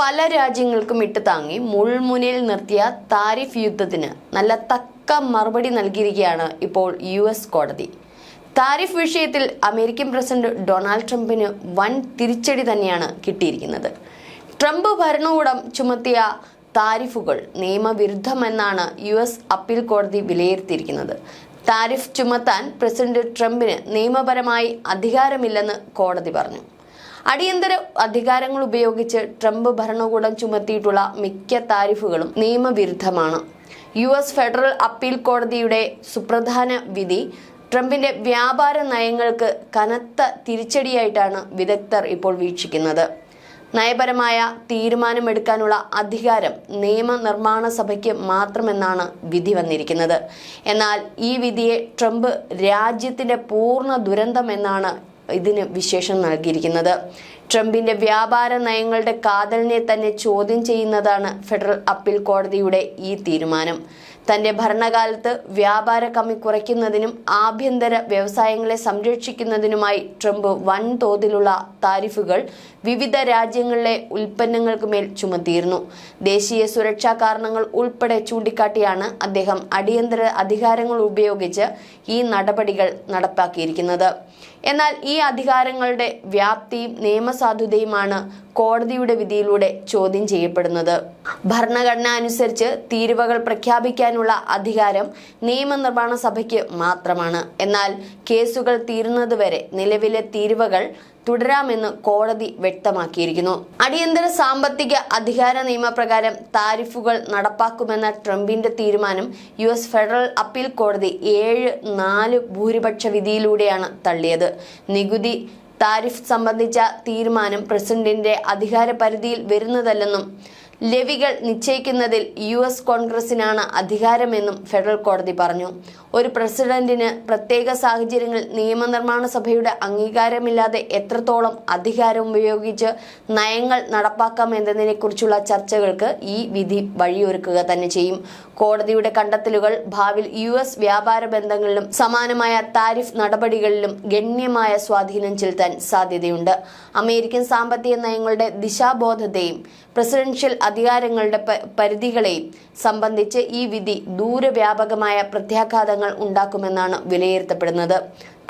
പല രാജ്യങ്ങൾക്കും ഇട്ട് താങ്ങി മുൾമുനയിൽ നിർത്തിയ താരിഫ് യുദ്ധത്തിന് നല്ല തക്ക മറുപടി നൽകിയിരിക്കുകയാണ് ഇപ്പോൾ യു എസ് കോടതി. താരിഫ് വിഷയത്തിൽ അമേരിക്കൻ പ്രസിഡന്റ് ഡൊണാൾഡ് ട്രംപിന് വൻ തിരിച്ചടി തന്നെയാണ് കിട്ടിയിരിക്കുന്നത്. ട്രംപ് ഭരണകൂടം ചുമത്തിയ താരിഫുകൾ നിയമവിരുദ്ധമെന്നാണ് യു എസ് അപ്പീൽ കോടതി വിലയിരുത്തിയിരിക്കുന്നത്. താരിഫ് ചുമത്താൻ പ്രസിഡന്റ് ട്രംപിന് നിയമപരമായി അധികാരമില്ലെന്ന് കോടതി പറഞ്ഞു. അടിയന്തര അധികാരങ്ങൾ ഉപയോഗിച്ച് ട്രംപ് ഭരണകൂടം ചുമത്തിയിട്ടുള്ള മിക്ക താരിഫുകളും നിയമവിരുദ്ധമാണ്. യു എസ് ഫെഡറൽ അപ്പീൽ കോടതിയുടെ സുപ്രധാന വിധി ട്രംപിന്റെ വ്യാപാര നയങ്ങൾക്ക് കനത്ത തിരിച്ചടിയായിട്ടാണ് വിദഗ്ധർ ഇപ്പോൾ വീക്ഷിക്കുന്നത്. നയപരമായ തീരുമാനമെടുക്കാനുള്ള അധികാരം നിയമനിർമ്മാണ സഭയ്ക്ക് മാത്രമെന്നാണ് വിധി വന്നിരിക്കുന്നത്. എന്നാൽ ഈ വിധിയെ ട്രംപ് രാജ്യത്തിന്റെ പൂർണ ദുരന്തം എന്നാണ് ഇതിന് വിശേഷം നൽകിയിരിക്കുന്നത്. ട്രംപിന്റെ വ്യാപാര നയങ്ങളുടെ കാതലിനെ തന്നെ ചോദ്യം ചെയ്യുന്നതാണ് ഫെഡറൽ അപ്പീൽ കോടതിയുടെ ഈ തീരുമാനം. തന്റെ ഭരണകാലത്ത് വ്യാപാര കമ്മി കുറയ്ക്കുന്നതിനും ആഭ്യന്തര വ്യവസായങ്ങളെ സംരക്ഷിക്കുന്നതിനുമായി ട്രംപ് വൻതോതിലുള്ള താരിഫുകൾ വിവിധ രാജ്യങ്ങളിലെ ഉൽപ്പന്നങ്ങൾക്ക് മേൽ ചുമത്തിയിരുന്നു. ദേശീയ സുരക്ഷാ കാരണങ്ങൾ ഉൾപ്പെടെ ചൂണ്ടിക്കാട്ടിയാണ് അദ്ദേഹം അടിയന്തര അധികാരങ്ങൾ ഉപയോഗിച്ച് ഈ നടപടികൾ നടപ്പാക്കിയിരിക്കുന്നത്. എന്നാൽ ഈ അധികാരങ്ങളുടെ വ്യാപ്തിയും നിയമസാധുതയുമാണ് കോടതിയുടെ വിധിയിലൂടെ ചോദ്യം ചെയ്യപ്പെടുന്നത്. ഭരണഘടന അനുസരിച്ച് തീരുവകൾ പ്രഖ്യാപിക്കാനുള്ള അധികാരം നിയമനിർമ്മാണ സഭയ്ക്ക് മാത്രമാണ്. എന്നാൽ കേസുകൾ തീരുന്നതുവരെ നിലവിലെ തീരുവകൾ തുടരാമെന്ന് കോടതി വ്യക്തമാക്കിയിരിക്കുന്നു. അടിയന്തര സാമ്പത്തിക അധികാര നിയമപ്രകാരം താരിഫുകൾ നടപ്പാക്കുമെന്ന ട്രംപിന്റെ തീരുമാനം യു എസ് ഫെഡറൽ അപ്പീൽ കോടതി ഏഴ് നാല് ഭൂരിപക്ഷ വിധിയിലൂടെയാണ് തള്ളിയത്. നികുതി താരിഫ് സംബന്ധിച്ച തീരുമാനം പ്രസിഡന്റിന്റെ അധികാര പരിധിയിൽ വരുന്നതല്ലെന്നും ലെവികൾ നിശ്ചയിക്കുന്നതിൽ യു എസ് കോൺഗ്രസിനാണ് അധികാരമെന്നും ഫെഡറൽ കോടതി പറഞ്ഞു. ഒരു പ്രസിഡന്റിന് പ്രത്യേക സാഹചര്യങ്ങളിൽ നിയമനിർമ്മാണ സഭയുടെ അംഗീകാരമില്ലാതെ എത്രത്തോളം അധികാരം ഉപയോഗിച്ച് നയങ്ങൾ നടപ്പാക്കാം എന്നതിനെക്കുറിച്ചുള്ള ചർച്ചകൾക്ക് ഈ വിധി വഴിയൊരുക്കുക തന്നെ ചെയ്യും. കോടതിയുടെ കണ്ടെത്തലുകൾ ഭാവിയിൽ യു എസ് വ്യാപാര ബന്ധങ്ങളിലും സമാനമായ താരിഫ് നടപടികളിലും ഗണ്യമായ സ്വാധീനം ചെലുത്താൻ സാധ്യതയുണ്ട്. അമേരിക്കൻ സാമ്പത്തിക നയങ്ങളുടെ ദിശാബോധത്തെയും പ്രസിഡൻഷ്യൽ അധികാരങ്ങളുടെ പരിധികളെയും സംബന്ധിച്ച് ഈ വിധി ദൂരവ്യാപകമായ പ്രത്യാഘാതങ്ങൾ ഉണ്ടാക്കുമെന്നാണ് വിലയിരുത്തപ്പെടുന്നത്.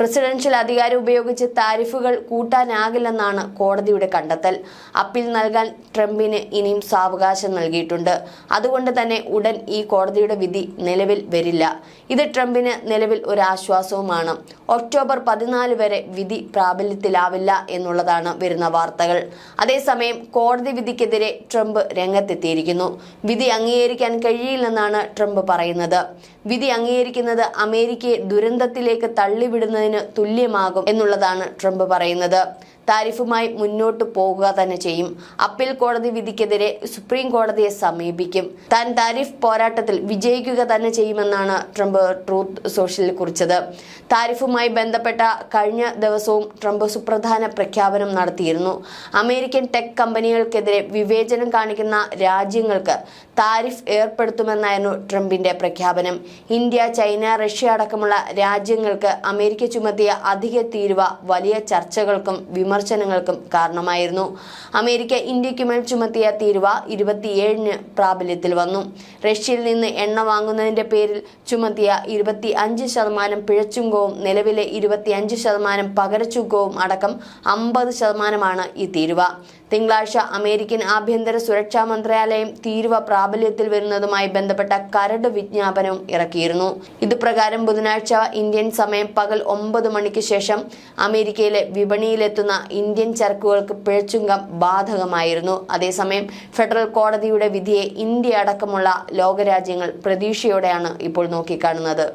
പ്രസിഡൻഷ്യൽ അധികാരം ഉപയോഗിച്ച് താരിഫുകൾ കൂട്ടാനാകില്ലെന്നാണ് കോടതിയുടെ കണ്ടെത്തൽ. അപ്പീൽ നൽകാൻ ട്രംപിന് ഇനിയും സാവകാശം നൽകിയിട്ടുണ്ട്. അതുകൊണ്ട് തന്നെ ഉടൻ ഈ കോടതിയുടെ വിധി നിലവിൽ വരില്ല. ഇത് ട്രംപിന് നിലവിൽ ഒരു ആശ്വാസവുമാണ്. ഒക്ടോബർ പതിനാല് വരെ വിധി പ്രാബല്യത്തിലാവില്ല എന്നുള്ളതാണ് വരുന്ന വാർത്തകൾ. അതേസമയം കോടതി വിധിക്കെതിരെ ട്രംപ് രംഗത്തെത്തിയിരിക്കുന്നു. വിധി അംഗീകരിക്കാൻ കഴിയില്ലെന്നാണ് ട്രംപ് പറയുന്നത്. വിധി അംഗീകരിക്കുന്നത് അമേരിക്കയെ ദുരന്തത്തിലേക്ക് തള്ളിവിടുന്നതിന് തുല്യമാകും എന്നുള്ളതാണ് ട്രംപ് പറയുന്നത്. താരിഫുമായി മുന്നോട്ട് പോകുക തന്നെ ചെയ്യും. അപ്പീൽ കോടതി വിധിക്കെതിരെ സുപ്രീം കോടതിയെ സമീപിക്കും. താൻ താരിഫ് പോരാട്ടത്തിൽ വിജയിക്കുക തന്നെ ചെയ്യുമെന്നാണ് ട്രംപ് ട്രൂത്ത് സോഷ്യലിൽ കുറിച്ചത്. താരിഫുമായി ബന്ധപ്പെട്ട കഴിഞ്ഞ ദിവസവും ട്രംപ് സുപ്രധാന പ്രഖ്യാപനം നടത്തിയിരുന്നു. അമേരിക്കൻ ടെക് കമ്പനികൾക്കെതിരെ വിവേചനം കാണിക്കുന്ന രാജ്യങ്ങൾക്ക് താരിഫ് ഏർപ്പെടുത്തുമെന്നായിരുന്നു ട്രംപിന്റെ പ്രഖ്യാപനം. ഇന്ത്യ ചൈന റഷ്യ അടക്കമുള്ള രാജ്യങ്ങൾക്ക് അമേരിക്ക ചുമത്തിയ അധിക തീരുവ വലിയ ചർച്ചകൾക്കും വിമർശനങ്ങൾക്കും കാരണമായിരുന്നു. അമേരിക്ക ഇന്ത്യക്കുമേൽ ചുമത്തിയ തീരുവ ഇരുപത്തിയേഴിന് പ്രാബല്യത്തിൽ വന്നു. റഷ്യയിൽ നിന്ന് എണ്ണ വാങ്ങുന്നതിന്റെ പേരിൽ ചുമത്തിയ ഇരുപത്തി അഞ്ച് ശതമാനം പിഴച്ചുങ്കവും നിലവിലെ ഇരുപത്തിയഞ്ച് ശതമാനം പകരച്ചുങ്കവും അടക്കം അമ്പത് ശതമാനമാണ് ഈ തീരുവ. തിങ്കളാഴ്ച അമേരിക്കൻ ആഭ്യന്തര സുരക്ഷാ മന്ത്രാലയം തീരുവ പ്രാബല്യത്തിൽ വരുന്നതുമായി ബന്ധപ്പെട്ട കരട് വിജ്ഞാപനവും ഇറക്കിയിരുന്നു. ഇതുപ്രകാരം ബുധനാഴ്ച ഇന്ത്യൻ സമയം പകൽ ഒമ്പത് മണിക്ക് ശേഷം അമേരിക്കയിലെ വിപണിയിലെത്തുന്ന ഇന്ത്യൻ ചരക്കുകൾക്ക് പിഴച്ചുങ്കം ബാധകമായിരുന്നു. അതേസമയം ഫെഡറൽ കോടതിയുടെ വിധിയെ ഇന്ത്യ അടക്കമുള്ള ലോകരാജ്യങ്ങൾ പ്രതീക്ഷയോടെയാണ് ഇപ്പോൾ നോക്കിക്കാണുന്നത്.